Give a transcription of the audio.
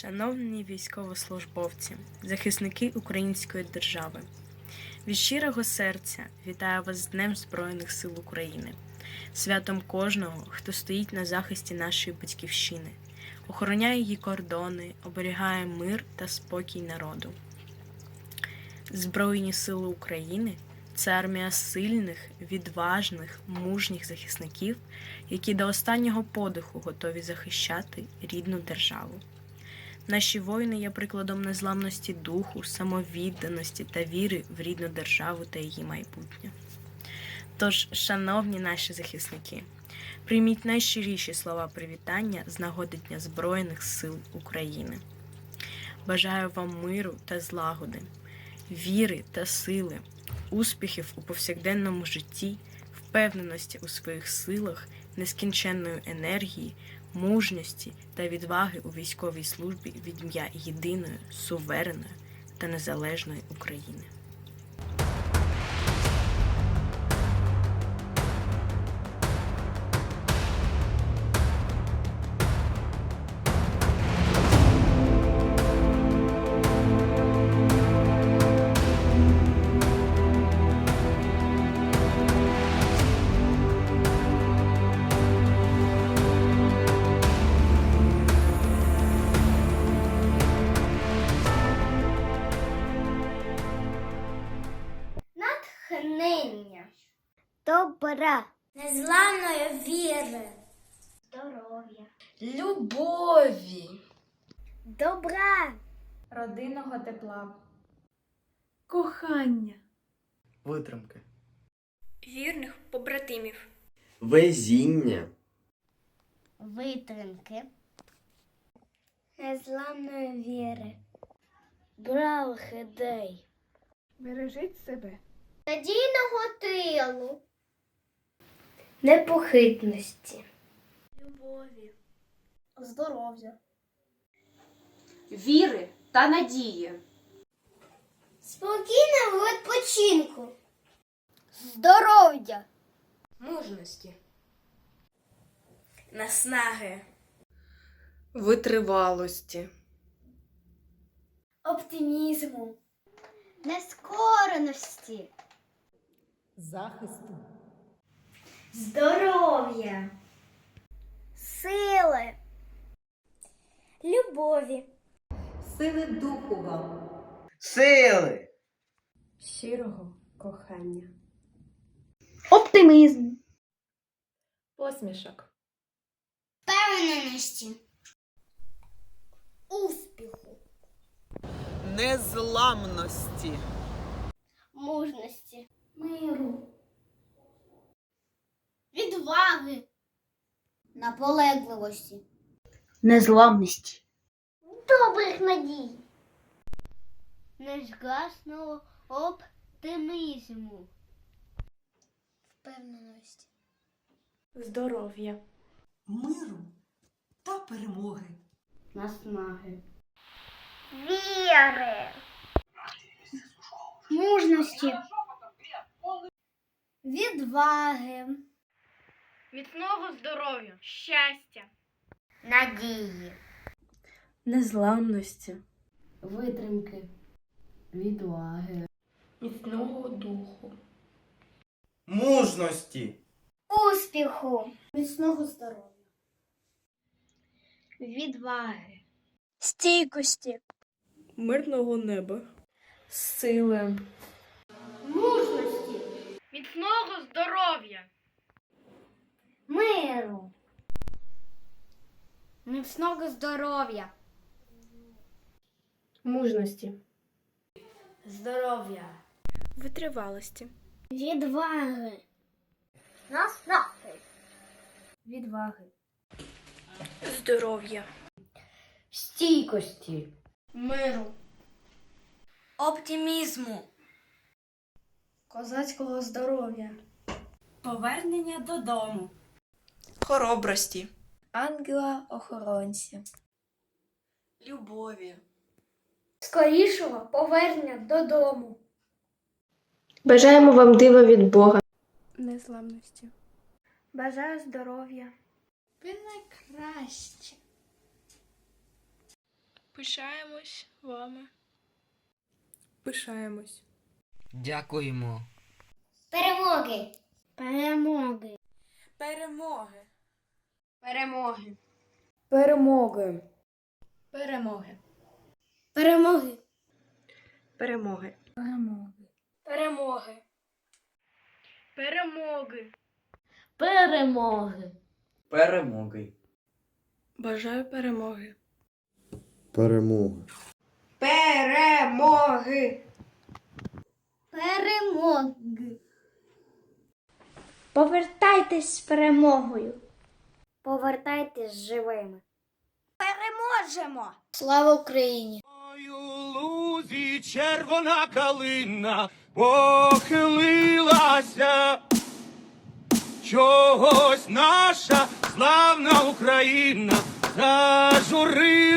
Шановні військовослужбовці, захисники української держави, від щирого серця вітаю вас з Днем Збройних сил України, святом кожного, хто стоїть на захисті нашої батьківщини, охороняє її кордони, оберігає мир та спокій народу. Збройні сили України це армія сильних, відважних, мужніх захисників, які до останнього подиху готові захищати рідну державу. Наші воїни є прикладом незламності духу, самовідданості та віри в рідну державу та її майбутнє. Тож, шановні наші захисники, прийміть найщиріші слова привітання з нагоди Дня Збройних сил України. Бажаю вам миру та злагоди, віри та сили, успіхів у повсякденному житті, впевненості у своїх силах, нескінченної енергії, мужності та відваги у військовій службі від ім'я єдиної, суверенної та незалежної України. Натхнення, добра, незламної віри, здоров'я, любові, добра, родинного тепла, кохання, витримки, Вірних побратимів. везіння, витримки, незламної віри, бравих ідей, бережіть себе. Надійного тилу, непохитності, любові, здоров'я, Віри та надії, спокійного відпочинку, здоров'я, мужності, Наснаги. витривалості, оптимізму, нескореності, захисту, здоров'я, сили, любові, сили духу вам, сили, Щирого кохання, оптимізм, посмішок, впевненості, успіху, незламності, мужності, миру, відваги, наполегливості, Незламності. добрих надій, незгасного оптимізму, впевненості, Здоров'я. миру та перемоги. наснаги, віри, мужності, відваги, Міцного здоров'я, щастя, надії, незламності, витримки, відваги, міцного духу, мужності, успіху, міцного здоров'я, відваги, стійкості, мирного неба, сили, мужності, міцного здоров'я, миру, міцного здоров'я, мужності, здоров'я, витривалості, відваги, наснаги, відваги, здоров'я, стійкості, миру, оптимізму, козацького здоров'я, повернення додому, хоробрості, ангела-охоронця, любові, скорішого повернення додому, Бажаємо вам дива від Бога. незламності, бажаю здоров'я, ви найкраще. Пишаємось вами. Пишаємось. Дякуємо. Перемоги. Перемоги. Перемоги. Перемоги. Перемоги. Перемоги. Перемоги. Перемоги. Перемоги. Перемоги. Перемоги. Перемоги. Перемоги. Бажаю перемоги. Перемоги. Перемоги. Перемоги. Повертайтесь з перемогою. Повертайтесь живими. Переможемо! Слава Україні! Лузі червона калина похилилася, чогось наша славна Україна зажурилася,